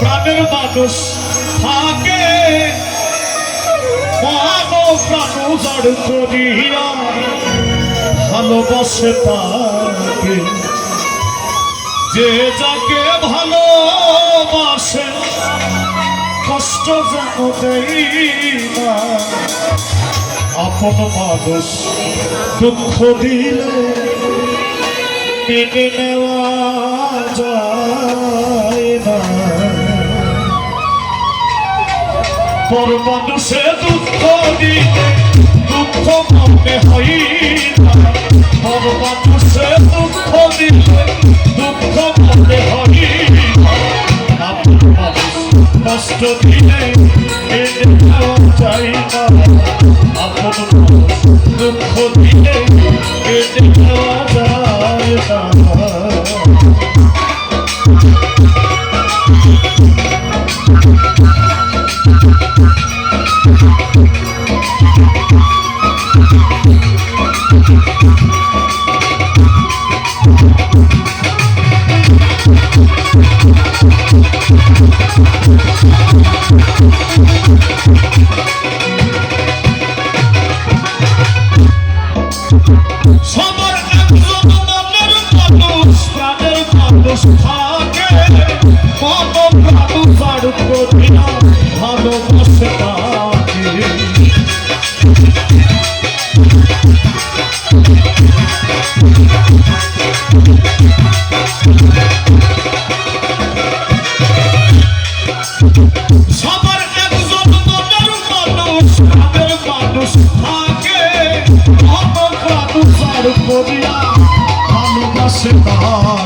প্রাণের মানুষ থাকে। মানো প্রাণ উজাড় করিয়া ভালোবাসে তাকে। যে যাকে ভালোবাসে, কষ্ট যেন না। আপন মানুষ দুঃখ দিলে মেনে নেওয়া যায় না। পর মানুষে দুঃখ দিলে দুঃখ মানুষ থাকে মন প্রাণ করিয়া ভালোবাসে সবার একজন মনের মানুষ প্রাণের মানুষ থাকে মন প্রাণ করিয়া ভালোবাসে তাকে?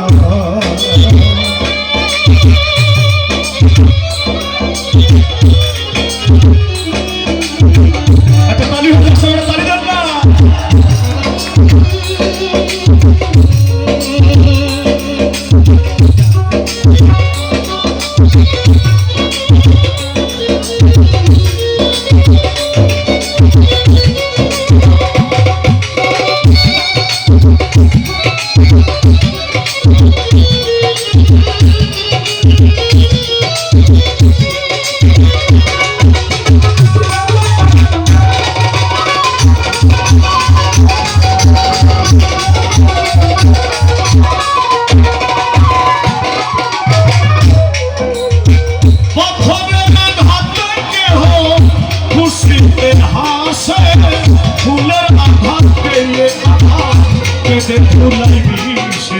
আঘাত কেঁদে ফুলাই বিষে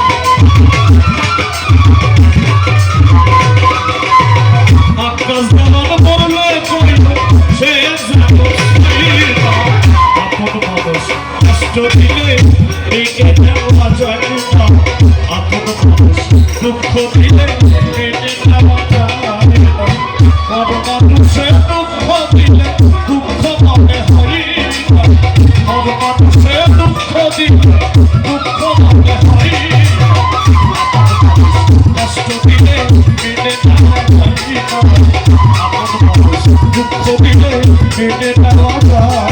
কষ্ট দিলে এই দেওয়া যায় না। আপন দুঃখ দিলে এই দেওয়া যায় না। বড় মানুষের দুঃখ দিলে দুঃখ মনে হয় না বড় মানুষের দুঃখ দিলে দুঃখ মনে হয় কষ্ট দিলে কেটে যাওয়া যায় না। আপন দুঃখ দিলে কেটে যাওয়া যায়